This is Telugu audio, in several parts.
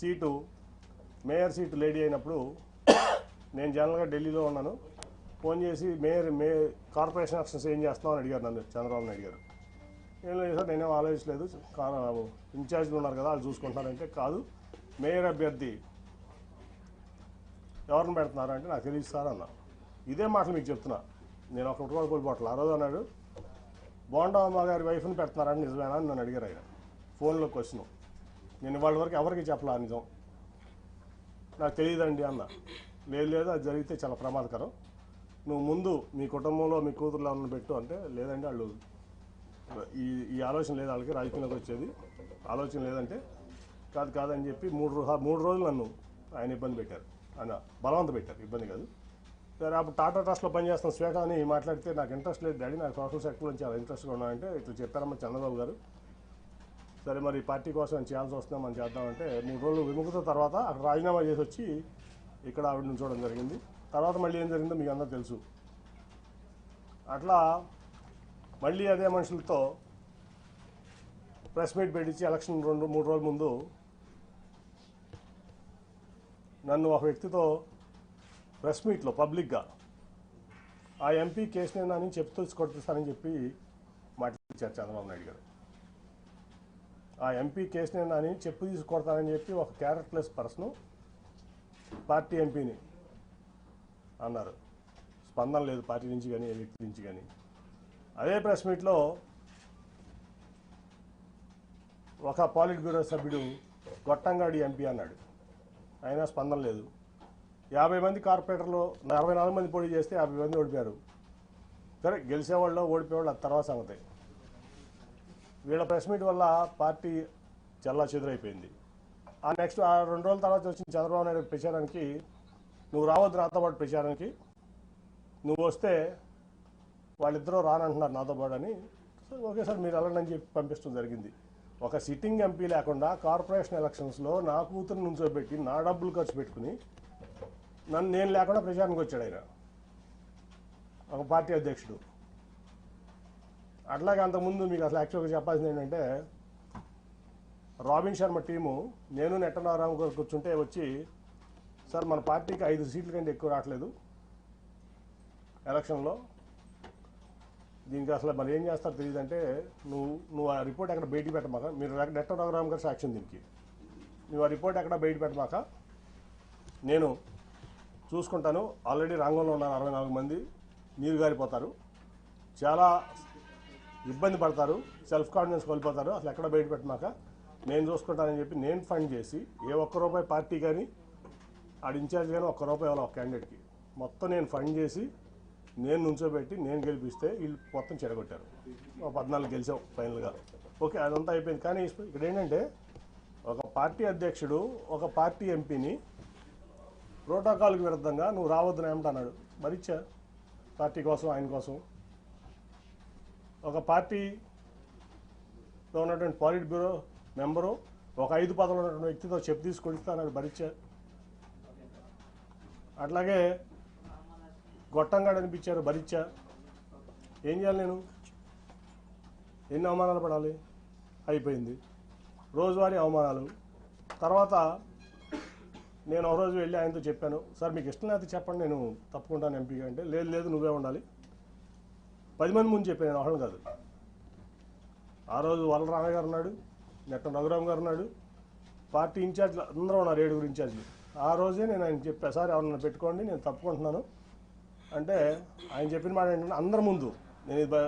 సీటు మేయర్ సీటు లేడీ అయినప్పుడు నేను జనరల్గా ఢిల్లీలో ఉన్నాను. ఫోన్ చేసి మేయర్ మే కార్పొరేషన్ ఆఫీసర్స్ ఏం చేస్తున్నావు అని అడిగారు నన్ను చంద్రబాబు నాయుడు గారు. ఏం లేదు నేనేం ఆలోచించలేదు. ఇన్ఛార్జ్లు ఉన్నారు కదా వాళ్ళు చూసుకుంటారంటే కాదు మేయర్ అభ్యర్థి ఎవరిని పెడుతున్నారు అంటే నాకు తెలియదు సార్ అన్న. ఇదే మాటలు మీకు చెప్తున్నా. నేను ఒక కూడా కోల్పోవట్లేదు ఆ రోజు అన్నాడు. బోండమ్మ గారి వైఫ్ని పెడుతున్నారని నిజమేనా అని నన్ను అడిగారు ఆయన. ఫోన్లో క్వశ్చన్. నేను వాళ్ళ వరకు ఎవరికి చెప్పలా నిజం? నాకు తెలియదండి అన్న. లేదు లేదు అది జరిగితే చాలా ప్రమాదకరం. నువ్వు ముందు మీ కుటుంబంలో మీ కూతురులో ఉన్న పెట్టు అంటే లేదండి వాళ్ళు ఈ ఈ ఆలోచన లేదు వాళ్ళకి రాజకీయంలోకి వచ్చేది. ఆలోచన లేదంటే కాదు కాదని చెప్పి మూడు మూడు రోజులు నన్ను ఆయన ఇబ్బంది పెట్టారు. ఆయన బలవంత పెట్టారు ఇబ్బంది కాదు. సరే అప్పుడు టాటా ట్రస్ట్లో పనిచేస్తున్న శ్వేత అని మాట్లాడితే నాకు ఇంట్రెస్ట్ లేదు డాడీ నాకు సోషల్ నుంచి చాలా ఇంట్రెస్ట్గా ఉన్నాయంటే ఇట్లా చెప్పారమ్మా చంద్రబాబు గారు. సరే మరి పార్టీ కోసం చేయాల్సి వస్తుందా మనం చేద్దామంటే మూడు రోజులు విముఖత తర్వాత అక్కడ రాజీనామా చేసి వచ్చి ఇక్కడ ఆవిడ నుంచోవడం జరిగింది. తర్వాత మళ్ళీ ఏం జరిగిందో మీకు అందరూ తెలుసు. అట్లా మళ్ళీ అదే మనుషులతో ప్రెస్ మీట్ పెట్టించి ఎలక్షన్ రెండు మూడు రోజుల ముందు నన్ను ఒక వ్యక్తితో ప్రెస్ మీట్లో పబ్లిక్గా ఆ ఎంపీ కేసునేనా అని చెప్తూ కొట్టిస్తానని చెప్పి మాట్లాడించారు చంద్రబాబు నాయుడు గారు. ఆ ఎంపీ కేసునే నాని చెప్పు తీసుకొడతానని చెప్పి ఒక క్యారెక్టర్లెస్ పర్సన్ పార్టీ ఎంపీని అన్నారు. స్పందన లేదు పార్టీ నుంచి కానీ ఏ వ్యక్తి నుంచి కానీ. అదే ప్రెస్ మీట్లో ఒక పాలిట్ బ్యూరో సభ్యుడు గొట్టంగాడి ఎంపీ అన్నాడు. అయినా స్పందన లేదు. యాభై మంది కార్పొరేటర్లు అరవై నాలుగు మంది పోటీ చేస్తే యాభై మంది ఓడిపోయారు. సరే గెలిచేవాళ్ళు ఓడిపోయేవాళ్ళు ఆ తర్వాత సంగతి. వీళ్ళ ప్రెస్ మీట్ వల్ల పార్టీ చల్లా చెదురైపోయింది. ఆ నెక్స్ట్ ఆ రెండు రోజుల తర్వాత వచ్చిన చంద్రబాబు నాయుడు ప్రచారానికి నువ్వు రావద్దు నాతో పాటు ప్రచారానికి నువ్వు వస్తే వాళ్ళిద్దరూ రానంటున్నారు నాతో పాటు అని. సో ఓకే సార్ మీరు వెళ్ళండి అని చెప్పి పంపించడం జరిగింది. ఒక సిట్టింగ్ ఎంపీ లేకుండా కార్పొరేషన్ ఎలక్షన్స్లో నా కూతురు నుంచోబెట్టి నా డబ్బులు ఖర్చు పెట్టుకుని నన్ను నేను లేకుండా ప్రచారానికి వచ్చాడు ఆయన. ఒక పార్టీ అధ్యక్షుడు. అట్లాగే అంతకుముందు మీకు అసలు యాక్చువల్గా చెప్పాల్సింది ఏంటంటే రాబిన్ శర్మ టీము నేను నెట్టనారాయణ గారు కూర్చుంటే వచ్చి సార్ మన పార్టీకి ఐదు సీట్ల కంటే ఎక్కువ రావట్లేదు. ఎలక్షన్లో దీనికి అసలు మరి ఏం చేస్తారో తెలియదు అంటే నువ్వు నువ్వు ఆ రిపోర్ట్ ఎక్కడ బయటికి పెట్టమాక మీరు నెట్ట గారు సాక్ష్యం దీనికి. నువ్వు ఆ రిపోర్ట్ ఎక్కడ బయట పెట్టమాక నేను చూసుకుంటాను. ఆల్రెడీ రంగంలో ఉన్నారు అరవై నాలుగు మంది. నీరు గారిపోతారు. చాలా ఇబ్బంది పడతారు సెల్ఫ్ కాన్ఫిడెన్స్ కోల్పోతారు అసలు ఎక్కడ బయట పెట్టమాక నేను చూసుకుంటానని చెప్పి నేను ఫండ్ చేసి ఏ ఒక్క రూపాయి పార్టీ కానీ ఆడ ఇన్ఛార్జ్ కానీ ఒక్క రూపాయి ఇవ్వాలి ఒక క్యాండిడేట్కి మొత్తం నేను ఫండ్ చేసి నేను నుంచోబెట్టి నేను గెలిపిస్తే వీళ్ళు మొత్తం చెడగొట్టారు. ఒక పద్నాలుగు గెలిచాం ఫైనల్గా. ఓకే అదంతా అయిపోయింది. కానీ ఇక్కడ ఏంటంటే ఒక పార్టీ అధ్యక్షుడు ఒక పార్టీ ఎంపీని ప్రోటోకాల్కి విరుద్ధంగా నువ్వు రావద్దని ఏమంటన్నాడు మరిచ్చా పార్టీ కోసం ఆయన కోసం. ఒక పార్టీలో ఉన్నటువంటి పాలిట్ బ్యూరో మెంబరు ఒక ఐదు పదవులు ఉన్నటువంటి వ్యక్తితో చెప్పు తీసుకొడిస్తే అన్నాడు భరించా. అట్లాగే గొట్టంగా అనిపించారు భరించా. ఏం చేయాలి నేను? ఎన్ని అవమానాలు పడాలి? అయిపోయింది. రోజువారీ అవమానాలు. తర్వాత నేను ఒక రోజు వెళ్ళి ఆయనతో చెప్పాను సార్ మీకు ఇష్టం లేకపోతే చెప్పండి నేను తప్పుకుంటాను ఎంపీగా అంటే లేదు లేదు నువ్వే ఉండాలి. పది మంది ముందు చెప్పాను నేను కాదు. ఆ రోజు వల్ల గారు ఉన్నాడు నెట్ట రఘురామ్ గారు ఉన్నాడు పార్టీ ఇన్ఛార్జ్లు అందరూ ఉన్నారు ఏడుగురు ఇన్ఛార్జ్లు. ఆ రోజే నేను ఆయన చెప్పా సార్ ఎవరన్నా పెట్టుకోండి నేను తప్పుకుంటున్నాను. అంటే ఆయన చెప్పిన మాట ఏంటంటే అందరి ముందు. నేను ఇది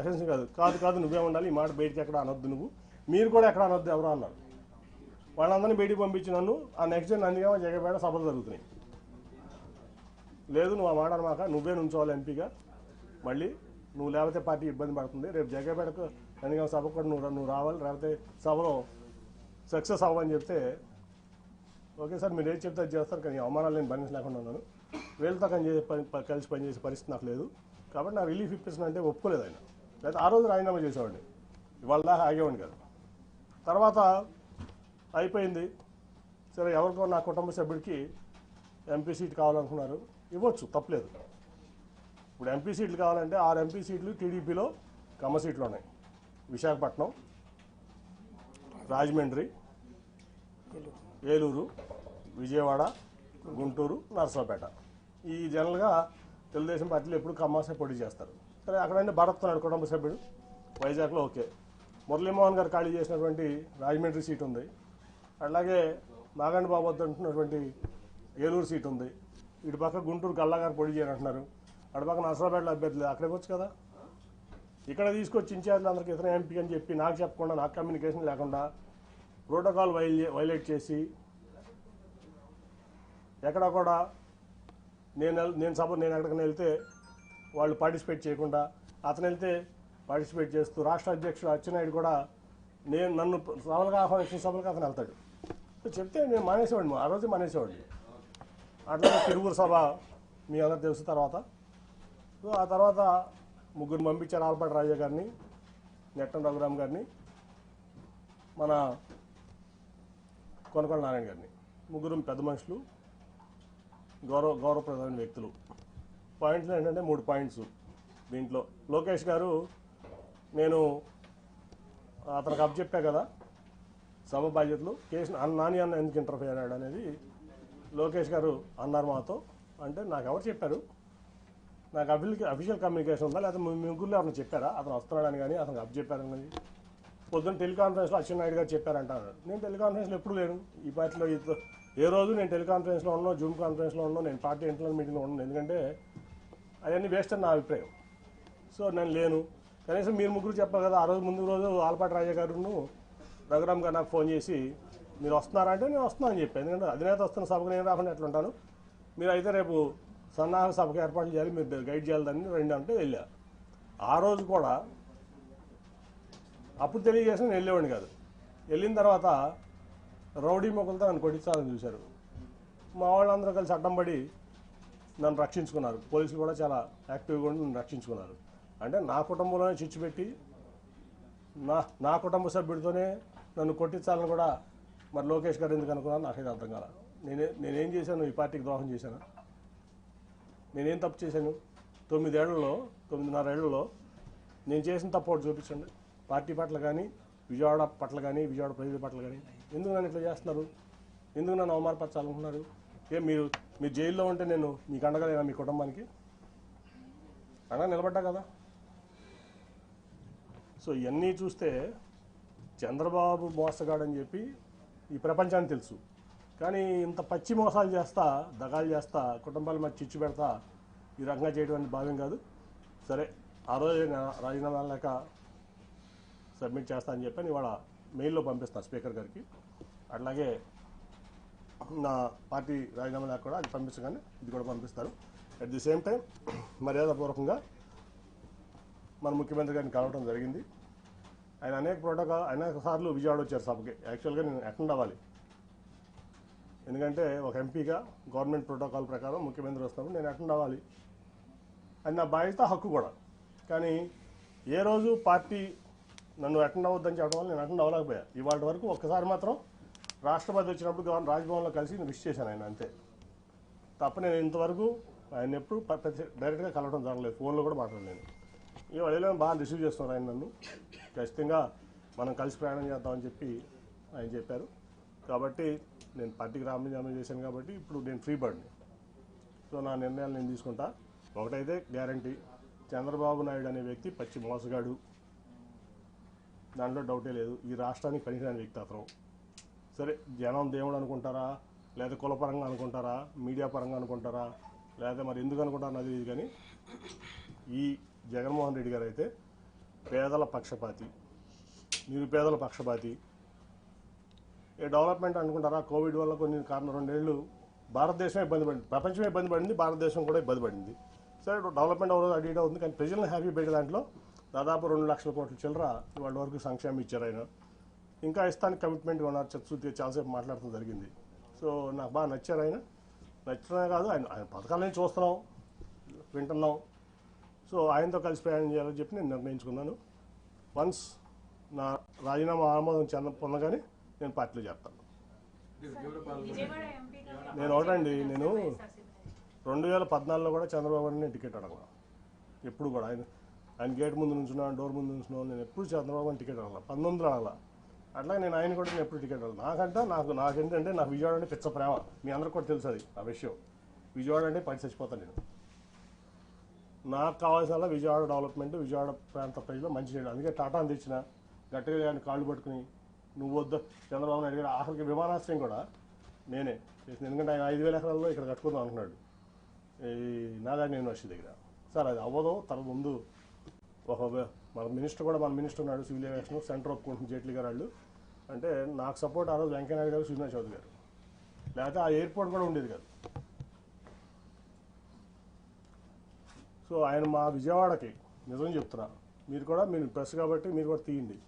ఎసెన్స్ కాదు. కాదు కాదు నువ్వే ఉండాలి ఈ మాట బయటికి ఎక్కడ అనొద్దు నువ్వు. మీరు కూడా ఎక్కడ అనొద్దు ఎవరో అన్నారు. వాళ్ళందరినీ బయటికి పంపించి నన్ను ఆ నెక్స్ట్ డే నందిగా జగపేట సభలు జరుగుతున్నాయి. లేదు నువ్వు ఆ మాట అనమాక నువ్వే నుంచోవాలి ఎంపీగా మళ్ళీ నువ్వు లేకపోతే పార్టీ ఇబ్బంది పడుతుంది. రేపు జగపేటకు నందిగామ సభకు కూడా నువ్వు నువ్వు రావాలి. లేకపోతే సభలో సక్సెస్ అవ్వని చెప్తే ఓకే సార్ మీరు ఏది చెప్తే చేస్తారు. కానీ అవమానాలు నేను భరించలేకుండా ఉన్నాను. వీళ్ళతో కానీ చేసే పని కలిసి పనిచేసే పరిస్థితి నాకు లేదు. కాబట్టి నా రిలీఫ్ ఇప్పిస్తున్నా అంటే ఒప్పుకోలేదు ఆయన. లేదా ఆ రోజు రాజీనామా చేసేవాడిని. ఇవాళ దాకా ఆగేవాడిని కాదు. తర్వాత అయిపోయింది. సరే ఎవరికో నా కుటుంబ సభ్యుడికి ఎంపీ సీట్ కావాలనుకున్నారు. ఇవ్వచ్చు తప్పలేదు. ఇప్పుడు ఎంపీ సీట్లు కావాలంటే ఆరు ఎంపీ సీట్లు టీడీపీలో కమ్మ సీట్లు ఉన్నాయి. విశాఖపట్నం రాజమండ్రి ఏలూరు విజయవాడ గుంటూరు నర్సరావుపేట. ఈ జనరల్గా తెలుగుదేశం పార్టీలు ఎప్పుడు కమ్మాసే పోటీ చేస్తారు. సరే అక్కడంటే భరత్తున్నాడు కుటుంబ సభ్యుడు. వైజాగ్లో ఓకే. మురళీమోహన్ గారు ఖాళీ చేసినటువంటి రాజమండ్రి సీట్ ఉంది. అలాగే నాగండి బాబు వద్ద ఉంటున్నటువంటి ఏలూరు సీట్ ఉంది. ఇటు పక్క గుంటూరు గల్లా గారు పొడి చేయాలంటున్నారు అటు పక్క నర్సరావుపేటలో లేదు. అక్కడికి వచ్చు కదా. ఇక్కడ తీసుకొచ్చి ఇన్ఛార్జ్లు అందరికి ఇతర ఎంపీ అని చెప్పి నాకు చెప్పకుండా నాకు కమ్యూనికేషన్ లేకుండా ప్రోటోకాల్ వైలే వైలేట్ చేసి ఎక్కడ కూడా నేను నేను సభ నేను ఎక్కడికైనా వెళ్తే వాళ్ళు పార్టిసిపేట్ చేయకుండా అతను వెళ్తే పార్టిసిపేట్ చేస్తూ రాష్ట్ర అధ్యక్షుడు అచ్చెన్నాయుడు కూడా నేను నన్ను సభలకు ఆహ్వానించిన సభలకు అతను వెళ్తాడు. చెప్తే నేను మానేసేవాడిని ఆ రోజు మానేసేవాడిని. అట్లా తిరుగురు సభ మీ అందరు తెలుసు తర్వాత. సో ఆ తర్వాత ముగ్గురు పంపించారు ఆల్పాటి రాజా గారిని నెట్టం రఘురామ్ గారిని మన కొనకొండ నారాయణ గారిని. ముగ్గురు పెద్ద మనుషులు గౌరవ గౌరవప్రదమైన వ్యక్తులు. పాయింట్లు ఏంటంటే మూడు పాయింట్స్ దీంట్లో. లోకేష్ గారు నేను అతనికి అప్పచెప్పా కదా సభ బాధ్యతలు. కేసు అన్న- నాని అన్న ఎందుకు ఇంటర్ఫియర్ అయ్యాడు అనేది లోకేష్ గారు అన్నారు మాతో. అంటే నాకు ఎవరు చెప్పారు? నాకు అఫిల్ అఫీషియల్ కమ్యూనికేషన్ ఉందా? లేదా మీ ముగ్గురులో ఎవరైనా చెప్పారా? అతను వస్తున్నాడని కానీ అతను అప్ చెప్పారని పొద్దున్న టెలికాన్ఫరెన్స్లో అచ్చెన్నాయుడు గారు చెప్పారంటారు. నేను టెలికాన్ఫరెన్స్లో ఎప్పుడు లేను. ఈ పార్టీలో ఏ రోజు నేను టెలికాన్ఫరెన్స్లో ఉన్నాను జూమ్ కాన్ఫరెన్స్లో ఉన్నాను నేను పార్టీ ఇంటర్నల్ మీటింగ్లో ఉన్నాను ఎందుకంటే అవన్నీ వేస్ట్ అని నా అభిప్రాయం. సో నేను లేను. కనీసం మీరు ముగ్గురు చెప్పారు కదా ఆ రోజు ముందు రోజు ఆల్పాటి రాజా గారును రఘురామ్ గారు నాకు ఫోన్ చేసి మీరు వస్తున్నారా? అంటే నేను అని చెప్పాను. ఎందుకంటే అధినేత వస్తున్న సభకు నేను రాకుండా ఎట్లుంటాను? మీరు అయితే రేపు సన్నాహ సభకు ఏర్పాటు చేయాలి మీరు గైడ్ చేయాలి దాన్ని రెండు అంటే వెళ్ళా. ఆ రోజు కూడా అప్పుడు తెలియజేసిన నేను వెళ్ళేవాడిని కాదు. వెళ్ళిన తర్వాత రౌడీ మొక్కలతో నన్ను కొట్టించాలని చూశారు. మా వాళ్ళందరూ కలిసి అడ్డం పడి నన్ను రక్షించుకున్నారు. పోలీసులు కూడా చాలా యాక్టివ్గా ఉండి నన్ను రక్షించుకున్నారు. అంటే నా కుటుంబంలోనే చిచ్చు పెట్టి నా నా కుటుంబ సభ్యుడితోనే నన్ను కొట్టించాలని కూడా మరి లోకేష్ గారు ఎందుకు అనుకున్నాను నాకైతే అర్థం కాల. నేనే నేనేం చేశాను ఈ పార్టీకి ద్రోహం చేశాను. నేనేం తప్పు చేశాను? తొమ్మిదేళ్ళలో తొమ్మిదిన్నర ఏళ్ళలో నేను చేసిన తప్పు ఒకటి చూపించండి. పార్టీ పట్ల కానీ విజయవాడ పట్ల కానీ విజయవాడ ప్రజల పట్ల కానీ. ఎందుకు నన్ను ఇట్లా చేస్తున్నారు? ఎందుకు నన్ను అవమానపరచాలనుకుంటున్నారు? ఏ మీరు మీరు జైల్లో ఉంటే నేను మీకు అండగలేనా మీ కుటుంబానికి? అండగా నిలబడ్డా కదా? సో ఇవన్నీ చూస్తే చంద్రబాబు మోసగాడని చెప్పి ఈ ప్రపంచానికి తెలుసు. కానీ ఇంత పచ్చి మోసాలు చేస్తా దగాలు చేస్తా కుటుంబాల మధ్య చిచ్చు పెడతా ఈ రకంగా చేయడం అనేది భావ్యం కాదు. సరే ఆ రోజు రాజీనామా లేక సబ్మిట్ చేస్తా అని చెప్పి ఇవాళ మెయిల్లో పంపిస్తాను స్పీకర్ గారికి. అట్లాగే నా పార్టీ రాజీనామా లేక కూడా అది పంపించగానే ఇది కూడా పంపిస్తారు. అట్ ది సేమ్ టైం మర్యాదపూర్వకంగా మన ముఖ్యమంత్రి గారిని కలవడం జరిగింది. ఆయన అనేక ప్రోటోకాల్ అనేక సార్లు విజయవాడ వచ్చారు సభకి. యాక్చువల్గా నేను అటెండ్ అవ్వాలి. ఎందుకంటే ఒక ఎంపీగా గవర్నమెంట్ ప్రోటోకాల్ ప్రకారం ముఖ్యమంత్రి వస్తున్నప్పుడు నేను అటెండ్ అవ్వాలి. అది నా బాధ్యత హక్కు కూడా. కానీ ఏ రోజు పార్టీ నన్ను అటెండ్ అవ్వద్దని చెప్పడం వల్ల నేను అటెండ్ అవ్వలేకపోయా. ఇవాళ వరకు ఒక్కసారి మాత్రం రాష్ట్రపతి వచ్చినప్పుడు గవర్నర్ రాజ్భవన్లో కలిసి నేను విష్ చేశాను ఆయన అంతే. తప్ప నేను ఇంతవరకు ఆయన ఎప్పుడు డైరెక్ట్గా కలవడం జరగలేదు. ఫోన్లో కూడా మాట్లాడలేను ఇవాళ వెళ్ళాను బాగా రిసీవ్ చేస్తున్నారు ఆయన నన్ను. ఖచ్చితంగా మనం కలిసి ప్రయాణం చేద్దామని చెప్పి ఆయన చెప్పారు. కాబట్టి నేను పార్టీకి రామజామం చేశాను కాబట్టి ఇప్పుడు నేను ఫ్రీ బర్డ్ని సో నా నిర్ణయాలు నేను తీసుకుంటా. ఒకటైతే గ్యారంటీ. చంద్రబాబు నాయుడు అనే వ్యక్తి పచ్చి మోసగాడు. దాంట్లో డౌటే లేదు. ఈ రాష్ట్రానికి పనికిరాని వ్యక్తి అతను. సరే జనం దేవుడు అనుకుంటారా? లేదా కులపరంగా అనుకుంటారా? మీడియా పరంగా అనుకుంటారా? లేదా మరి ఎందుకు అనుకుంటారో అది తెలియదు కానీ ఈ జగన్మోహన్ రెడ్డి గారు అయితే పేదల పక్షపాతి. నిరుపేదల పక్షపాతి. ఏ డెవలప్మెంట్ అనుకుంటారా? కోవిడ్ వల్ల కొన్ని కారణం రెండేళ్ళు భారతదేశమే ఇబ్బంది పడింది. ప్రపంచమే ఇబ్బంది పడింది భారతదేశం కూడా ఇబ్బంది పడింది. సరే డెవలప్మెంట్ అవ్వదు అటు ఇటు కానీ ప్రజలను హ్యాపీ పెట్టే దాంట్లో దాదాపు రెండు లక్షల కోట్ల చిల్లర వాళ్ళ వరకు సంక్షేమం ఇచ్చారు ఆయన. ఇంకా ఇస్తానికి కమిట్మెంట్ ఉన్నారు చతుర్థి చాలాసేపు మాట్లాడటం జరిగింది. సో నాకు బాగా నచ్చారు ఆయన. నచ్చడమే కాదు ఆయన ఆయన పథకాలని చూస్తున్నాం వింటున్నాం. సో ఆయనతో కలిసి ప్రయాణం చేయాలని చెప్పి నేను నిర్ణయించుకున్నాను. వన్స్ నా రాజీనామా ఆమోదం చెంద పొందగానే నేను పార్టీలో చేస్తాను నేను ఒకటండి నేను రెండు వేల పద్నాలుగులో కూడా చంద్రబాబు నేను టికెట్ అడగల. ఎప్పుడు కూడా ఆయన ఆయన గేట్ ముందు నుంచున్నా డోర్ ముందు నుంచున్నా నేను ఎప్పుడు చంద్రబాబు గారిని టికెట్ అడగల. పంతొమ్మిదిలో అడగల. అట్లాగే నేను ఆయన కూడా నేను ఎప్పుడు టికెట్ వెళ్ళను నాకంటే నాకు నాకేంటంటే నాకు విజయవాడ అంటే పిచ్చ ప్రేమ. మీ అందరికి కూడా తెలుసు అది ఆ విషయం. విజయవాడ అంటే పడి చచ్చిపోతాను నేను. నాకు కావాల్సిన విజయవాడ డెవలప్మెంట్ విజయవాడ ప్రాంత ప్రజలు మంచి చేయడం అందుకే టాటాని తెచ్చిన గట్టిగా ఆయన కాళ్ళు పట్టుకుని నువ్వు వద్దు చంద్రబాబు నాయుడు గారు ఆఖరికి విమానాశ్రయం కూడా నేనే చేసింది. ఎందుకంటే ఆయన ఐదు వేల ఎకరాల్లో ఇక్కడ కట్టుకుందాం అంటున్నాడు ఈ నాగార్జున యూనివర్సిటీ దగ్గర. సార్ అది అవ్వదు. తన ముందు ఒక మన మినిస్టర్ కూడా మన మినిస్టర్ ఉన్నాడు సివిల్ ఏవియేషన్ సెంటర్ ఒప్పుకుంటుంది జైట్లీ గారు వాళ్ళు. అంటే నాకు సపోర్ట్ ఆ రోజు వెంకయ్యనాయుడు గారు సుజనా చౌదరి గారు. లేకపోతే ఆ ఎయిర్పోర్ట్ కూడా ఉండేది కాదు. సో ఆయన మా విజయవాడకి నిజం చెప్తున్నా. మీరు కూడా మీరు ప్రెస్ కాబట్టి మీరు కూడా తీయండి.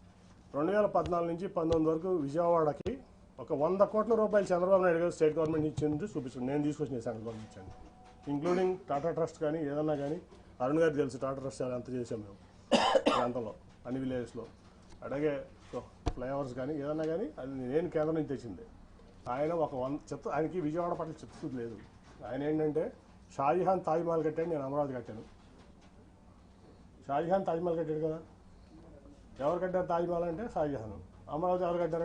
రెండు వేల పద్నాలుగు నుంచి పంతొమ్మిది వరకు విజయవాడకి ఒక వంద కోట్ల రూపాయలు చంద్రబాబు నాయుడు గారు స్టేట్ గవర్నమెంట్ ఇచ్చింది చూపిస్తుంది నేను తీసుకొచ్చిన సెంట్రల్ గవర్నమెంట్ ఇచ్చాను. ఇంక్లూడింగ్ టాటా ట్రస్ట్ కానీ ఏదన్నా కానీ అరుణ్ గారికి తెలుసు టాటా ట్రస్ట్ చాలా ఎంత చేసాం మేము. ప్రాంతంలో అన్ని విలేజెస్లో. అలాగే ఫ్లైఓవర్స్ కానీ ఏదన్నా కానీ అది నేను కేంద్రం నుంచి తెచ్చింది. ఆయన ఒక వన్ చెత్త ఆయనకి విజయవాడ పట్ల చిత్తశుద్ధి లేదు. ఆయన ఏంటంటే షాజహాన్ తాజ్మహల్ కట్టాడు నేను అమరావతి కట్టాను. షాజహాన్ తాజ్మహల్ కట్టాడు కదా? ఎవరు కట్టారు తాజ్మహల్ అంటే షాజహాన్ అమరావతి ఎవరు కట్టారు